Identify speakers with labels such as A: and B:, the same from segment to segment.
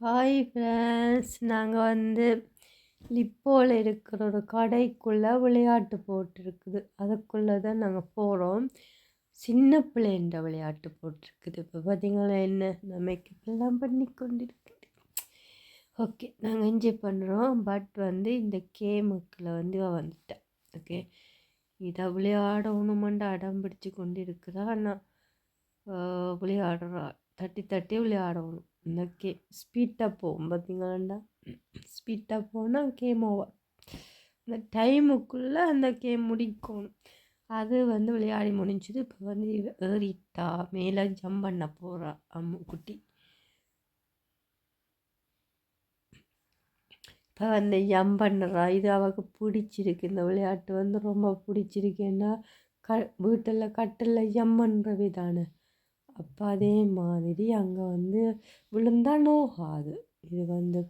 A: Hi friends நாங்கள் வந்து லிப்போவில் இருக்கிற ஒரு கடைக்குள்ளே விளையாட்டு போட்டிருக்குது அதுக்குள்ளே தான் நாங்கள் போகிறோம் சின்ன பிள்ளைன்ற விளையாட்டு போட்டிருக்குது இப்போ பார்த்தீங்களா என்ன? நமக்கு மேக்கப் எல்லாம் பண்ணி கொண்டிருக்குது. ஓகே நாங்கள் என்ஜாய் பண்ணுறோம் பட் வந்து இந்த கேமுக்கில் வந்து வந்துட்டேன் ஓகே இதை விளையாடணுமெண்டு அடம் பிடிச்சி கொண்டு இருக்குதா ஆனால் விளையாடுறா. தட்டி தட்டி விளையாடணும் இந்த கே ஸ்பீட்டாக போகும் பார்த்தீங்களாண்டா ஸ்பீட்டாக போனால் கேம் ஓவர் அந்த டைமுக்குள்ளே அந்த கேம் முடிக்கணும் அது வந்து விளையாடி முடிஞ்சது இப்போ வந்து ஏறிட்டா மேலே ஜம்ப் பண்ண போகிறா அம்மு குட்டி இப்போ வந்து ஜம்ப் பண்ணுறா இது அவளுக்கு பிடிச்சிருக்கு இந்த விளையாட்டு வந்து ரொம்ப பிடிச்சிருக்குன்னா க வீட்டில் கட்டில் ஜம்ப் பண்ணுறவே தானே அப்போ அதே மாதிரி அங்கே வந்து விழுந்தா நோகாது இது வந்து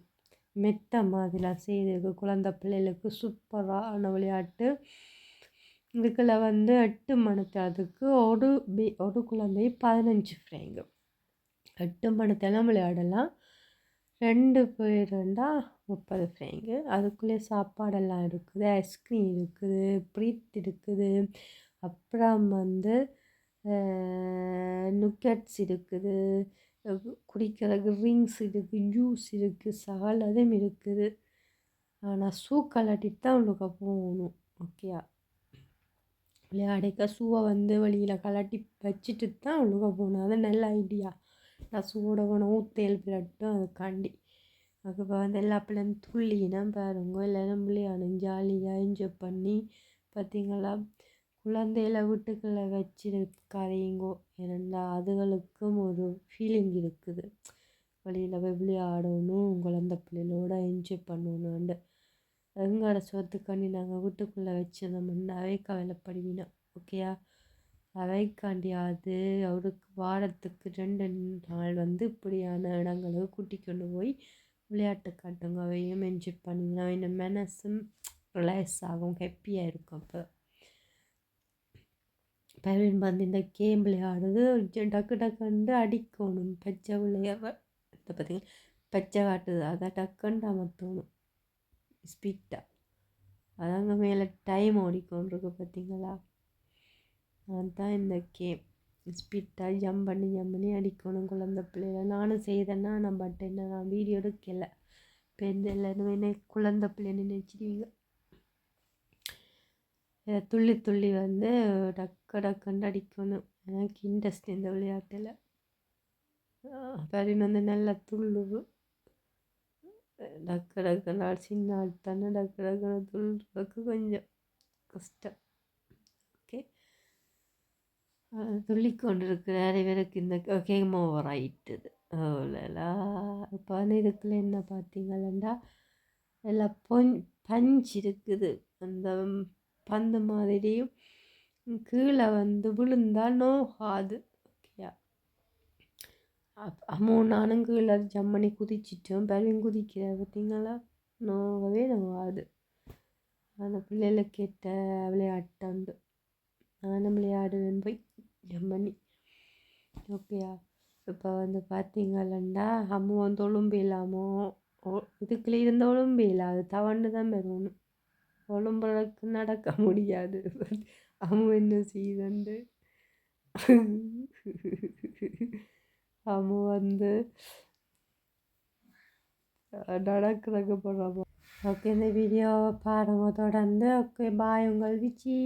A: மெத்த மாதிரிலாம் செய்திருக்கு குழந்த பிள்ளைகளுக்கு சூப்பரான விளையாட்டு. இதுக்குள்ள வந்து எட்டு மணத்ததுக்கு ஒரு பி ஒரு குழந்தை பதினஞ்சு ஃப்ரேங்கு எட்டு மணத்தெல்லாம் விளையாடலாம். ரெண்டு பேர் இருந்தால் முப்பது ஃப்ரேங்கு அதுக்குள்ளே சாப்பாடெல்லாம் இருக்குது ஐஸ்கிரீம் இருக்குது ப்ரீத் இருக்குது. அப்புறம் வந்து நுக்கட்ஸ் இருக்குது. குடிக்கிறதுக்கு ரிங்ஸ் இருக்குது ஜூஸ் இருக்குது சகலதும் இருக்குது. ஆனால் ஷூ கலட்டிட்டு தான் உள்ளுக்க போகணும் ஓகேயா? விளையாடிக்க ஷூவை வந்து வழியில் கலட்டி வச்சுட்டு தான் உள்ளுக்க போகணும். அது நல்ல ஐடியா. நான் சூட போனோம் தேல் பிளட்டும் அதுக்காண்டி அதுக்கு வந்து எல்லா பிள்ளைங்க துள்ளினா பாருங்க. எல்லாரும் விளையாடும் ஜாலியாக என்ஜாய் பண்ணி பார்த்தீங்களா குழந்தைகளை வீட்டுக்குள்ளே வச்சிருக்காதீங்கோ. ஏனெண்டா அதுகளுக்கும் ஒரு ஃபீலிங் இருக்குது. வெளியில் போய் விளையாடணும் குழந்த பிள்ளைகளோட என்ஜாய் பண்ணணுன்ட்டு எங்களோட சொத்துக்காண்டி நாங்கள் வீட்டுக்குள்ளே வச்சிருந்தோம்னாவே கவலைப்படுவீனா ஓகேயா அவைக்காண்டியாவது அவருக்கு வாரத்துக்கு ரெண்டு நாள் வந்து இப்படியான இடங்களுக்கு கூட்டி கொண்டு போய் விளையாட்டு காட்டுங்க. அவையும் என்ஜாய் பண்ணுவீங்க அவன் மனசும் ரிலாக்ஸ் ஆகும் ஹாப்பியாக இருக்கும் அப்போ. பலூன் பந்து இந்த கேம் விளையாடுது டக்கு டக்குன்னு அடிக்கணும். பச்சை விளையாட இதை பார்த்தீங்கன்னா பச்சை காட்டுது அதை டக்குன்னு அமர்த்தணும். ஸ்பீட்டாக அதாங்க மேலே டைம் ஓடிக்கொண்டிருக்கு பார்த்தீங்களா அதுதான் இந்த கேம். ஸ்பீட்டாக ஜம்ப் பண்ணி ஜம்ப் பண்ணி அடிக்கணும் குழந்த பிள்ளையில நானும் செய்தேன்னா நான் பட் என்ன நான் வீடியோ எடுக்கலை. இப்போ எந்த எல்லாருமே குழந்த பிள்ளைன்னு நினச்சிடுவீங்க. துள்ளி துள்ளி வந்து டக்கு டக்குன்னு அடிக்கணும். எனக்கு இன்ட்ரெஸ்ட் இந்த விளையாட்டில். அப்படின்னு வந்து நல்லா துள்ளுவோம் டக்கு டக்குன்னு சின்ன ஆள் தானே. டக்கு டக்குன்னு துள்ளுறதுக்கு கொஞ்சம் கஷ்டம். ஓகே. துள்ளி கொண்டு இருக்கிற நிறைய பேருக்கு இந்த கேம் ஓவர் ஆகிட்டுது அவ்வளோலா இப்போ வந்து இதுக்குள்ள என்ன பார்த்தீங்களா எல்லாம் பொன் பஞ்ச் இருக்குது. அந்த அந்த மாதிரியும் கீழே வந்து விழுந்தால் நோகாது ஓகேயா? அம்மோ நானும் கீழே ஜம்மனி குதிச்சிட்டோம். பருவியும் குதிக்கிற பார்த்தீங்களா? நோகவே நோகாது. அந்த பிள்ளைகளை கேட்ட விளையாட்டு நானும் விளையாடுவேன் போய் ஜம்மனி ஓகேயா? இப்போ வந்து பார்த்தீங்களா அம்மா வந்து ஒழும்பு இல்லாமோ இதுக்குள்ளே இருந்த ஒழும்பு இல்லாது. தவண்டு தான் பெறணும் உடம்புக்கு நடக்க முடியாது. அவன் என்ன செய்தண்டு? அவன் வந்து நடக்கிறதுக்கு போகிறான் ஓகே இந்த வீடியோவை பாருங்கள் தொடர்ந்து ஓகே பாய் உங்கள் விச்சி.